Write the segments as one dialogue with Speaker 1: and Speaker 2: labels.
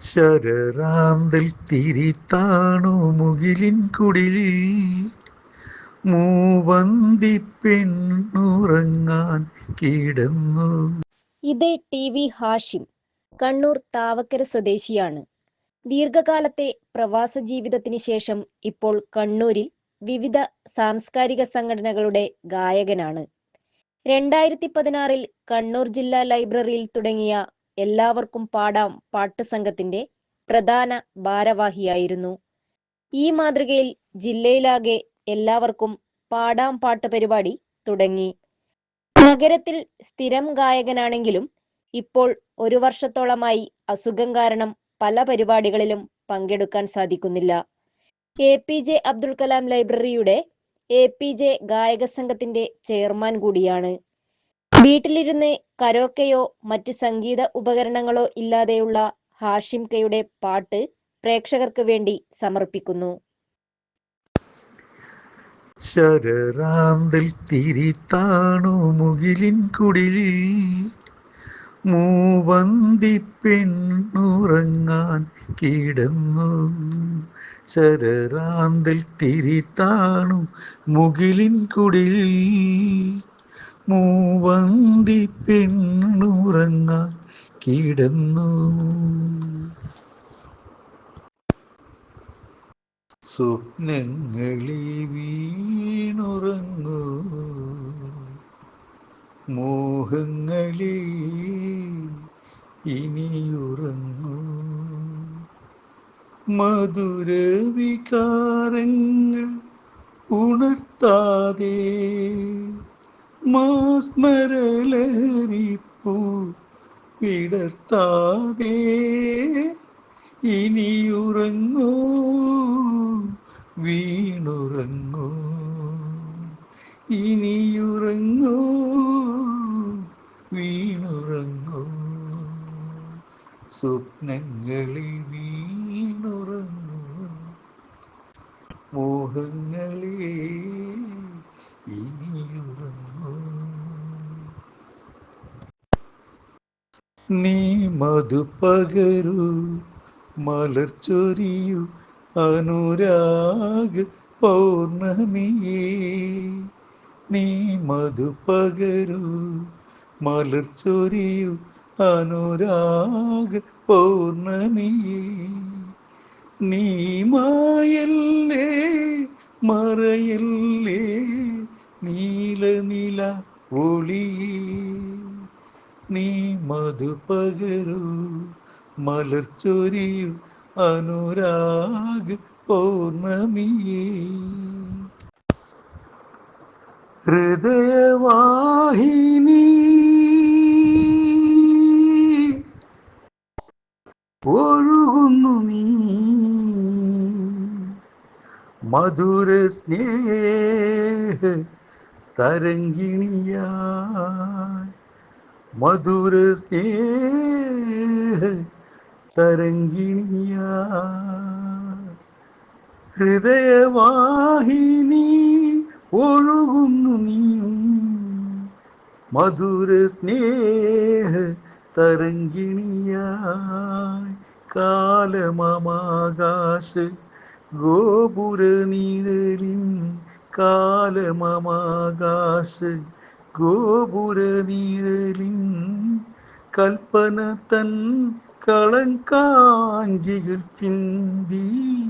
Speaker 1: ശരറാന്തൽ തിരിത്താണു മുകിലിൻ കുടിലിൽ. മൂവന്തി പെണ്ണുറങ്ങാൻ കിടന്നു.
Speaker 2: ഇത് ടി വി ഹാഷിം കണ്ണൂർ താവക്കര സ്വദേശിയാണ്. ദീർഘകാലത്തെ പ്രവാസ ജീവിതത്തിന് ശേഷം ഇപ്പോൾ കണ്ണൂരിൽ വിവിധ സാംസ്കാരിക സംഘടനകളുടെ ഗായകനാണ്. രണ്ടായിരത്തി പതിനാറിൽ കണ്ണൂർ ജില്ലാ ലൈബ്രറിയിൽ തുടങ്ങിയ എല്ലാവർക്കും പാടാം പാട്ട് സംഘത്തിന്റെ പ്രധാന ഭാരവാഹിയായിരുന്നു. ഈ മാതൃകയിൽ ജില്ലയിലാകെ എല്ലാവർക്കും പാടാം പാട്ട് പരിപാടി തുടങ്ങി. നഗരത്തിൽ സ്ഥിരം ഗായകനാണെങ്കിലും ഇപ്പോൾ ഒരു വർഷത്തോളമായി അസുഖം കാരണം പല പരിപാടികളിലും പങ്കെടുക്കാൻ സാധിക്കുന്നില്ല. A P J Abdul Kalam ലൈബ്രറിയുടെ എ പി ജെ ഗായക സംഘത്തിന്റെ ചെയർമാൻ കൂടിയാണ്. വീട്ടിലിരുന്ന് കരോക്കയോ മറ്റ് സംഗീത ഉപകരണങ്ങളോ ഇല്ലാതെയുള്ള ഹാഷിം കയുടെ പാട്ട് പ്രേക്ഷകർക്ക് വേണ്ടി സമർപ്പിക്കുന്നു.
Speaker 1: ശരറാന്തൽ തിരിത്താണു മുകിലിൻ കുടിലിൽ. മൂവന്തി പെണ്ണുറങ്ങാൻ കിടന്നു. ശരറാന്തൽ തിരിത്താണു മുകിലിൻ കുടിലിൽ. മൂവന്തി പെണ്ണുറങ്ങാൻ കിടന്നു. സ്വപ്നങ്ങളി വീണുറങ്ങൂ. മോഹങ്ങളി ഇനിയുറങ്ങൂ. മധുര വികാരങ്ങൾ ഉണർത്താതെ മാസ്മരലരിപ്പൂ വിടർത്താതെ ഇനിയുറങ്ങൂ വീണുറങ്ങൂ ഇനിയുറങ്ങൂ വീണുറങ്ങൂ. സ്വപ്നങ്ങളിൽ വീണുറങ്ങൂ മോഹങ്ങളെ ഇനിയുറങ്ങൂ നീ മധു പകരൂ മലർച്ചൊരിയു അനുരാഗ് പൗർണമിയേ. നീ മധു പകരൂ മലർച്ചൊരിയു അനുരാഗ് പൗർണമിയേ. നീ മായല്ലേ മറയല്ലേ നീല നീല ഒളിയേ. നീ മധു പകരൂ മലർച്ചൊരിയു അനുരാഗ് പൗർണമിയേ. ഹൃദയവാഹിനി. ഒഴുകുന്നു നീ. മധുര സ്നേഹ തരംഗിണിയായി മധുര സ്നേഹ തരംഗിണിയ. ഹൃദയവാഹിനി ഒഴുകുന്നു നീയും. മധുര സ്നേഹ തരംഗിണിയായി കാലമമാകാശ ഗോപുര നീഴലിൻ കാലമമാകാശ ഗോപുര നീഴലിൻ കൽപ്പന തൻ കളങ്കാഞ്ചികൾ ചിന്തി.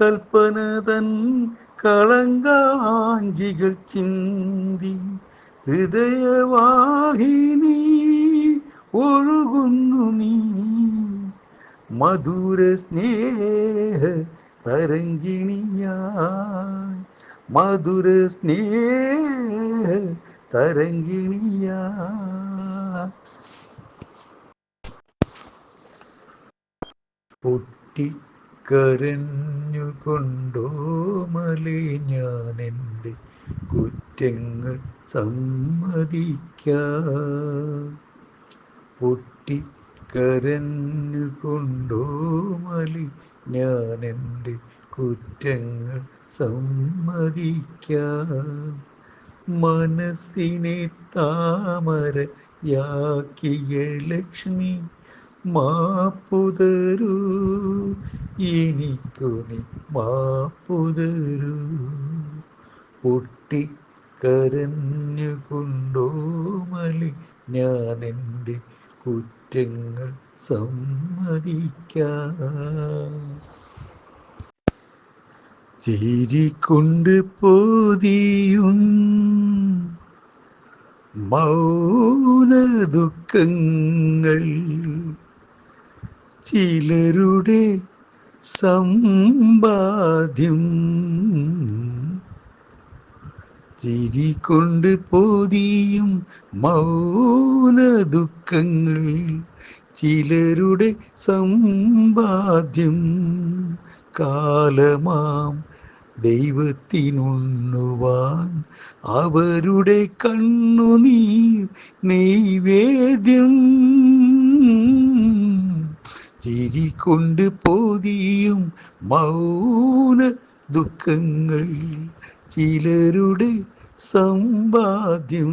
Speaker 1: കൽപ്പന തൻ കളങ്കാഞ്ചികൾ ചിന്തി. ഹൃദയവാഹിനി ഒഴുകുന്നു നീ. മധുര സ്നേഹ തരംഗിണിയായി. മധുര സ്നേഹ മലേ ഞാൻ എന്റെ കുറ്റങ്ങൾ സമ്മതിക്കാം. പൊട്ടിക്കരഞ്ഞുകൊണ്ടോ മലി എന്റെ കുറ്റങ്ങൾ സമ്മതിക്കാം. മനസ്സിനെ താമരയാക്കിയ ലക്ഷ്മി മാപ്പുതരൂ. എനിക്കു നീ മാപ്പുതരൂ. പൊട്ടിക്കരഞ്ഞുകൊണ്ടോമലി ഞാൻ എന്റെ കുറ്റങ്ങൾ സമ്മതിക്കാം. ചിരിക്കൊണ്ട് പോതിയും മൗന ദുഃഖങ്ങൾ. ചിലരുടെ സമ്പാദ്യം ചിരിക്കൊണ്ട് പോതിയും മൗന ദുഃഖങ്ങൾ. ചിലരുടെ സമ്പാദ്യം കാലമാം. ദൈവത്തിനുണ്ണുവാൻ അവരുടെ കണ്ണുനീർ നൈവേദ്യം ചിരിക്കൊണ്ട് പോതിയും മൗന ദുഃഖങ്ങൾ ചിലരുടെ സമ്പാദ്യം.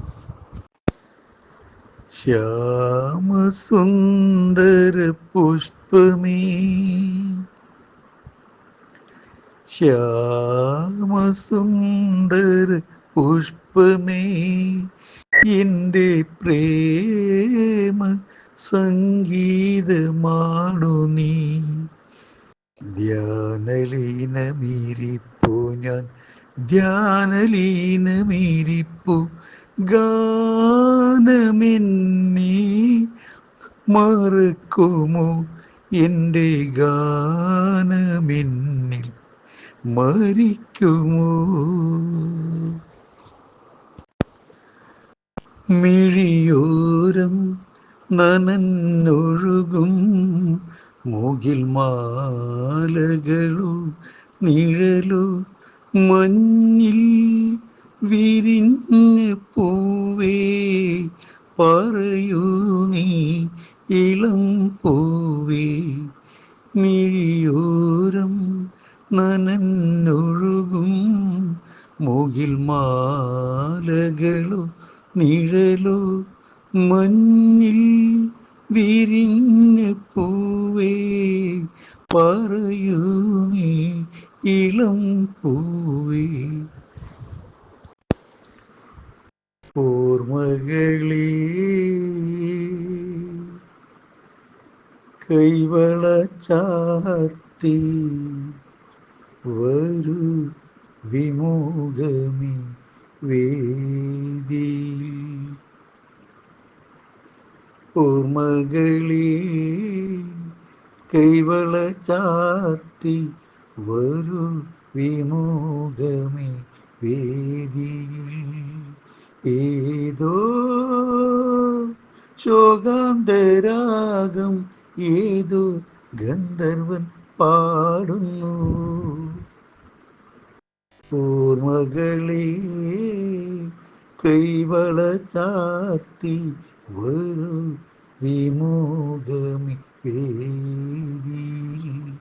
Speaker 1: ശ്യാമസുന്ദര പുഷ്പമേ ശ്യാമസുന്ദര പുഷ്പമേ എന്റെ പ്രേമ സംഗീതമാണു നീ. ധ്യാനലീനമീരിപ്പു ഞാൻ. ധ്യാനലീനമീരിപ്പു ഗാനമെന്നീ മറക്കുമോ എന്റെ ഗാനമെന്നിൽ മരിക്കുമോ? മിഴിയോരം നനന്നൊഴുകും മുകിൽ മാലകളു നിഴലു മഞ്ഞിൽ വിരിഞ്ഞ പൂവേ പറയൂ നീ ഇളം പൂവേ. മിഴിയോരം നനന്നൊഴുകും മുകിൽ മാലകളോ നിഴലോ മഞ്ഞിൽ വിരിഞ്ഞ് പൂവേ. പറയൂ നീ ഇളം പൂവേ. ഓർമ്മകളേ കൈവള ചാത്തി വരൂ വിമുഖമേ വേദി ഓർമ്മകളേ കൈവള ചാത്തി വരൂ വിമുഖമേ വേദിയിൽ. ഏതോ ശോകാന്തരാഗം ഏതോ ഗന്ധർവൻ പാടുന്നു. പൂർമകളെ കൈവള ചാർത്തി വരൂ വിമോഗമി വേദിയിൽ.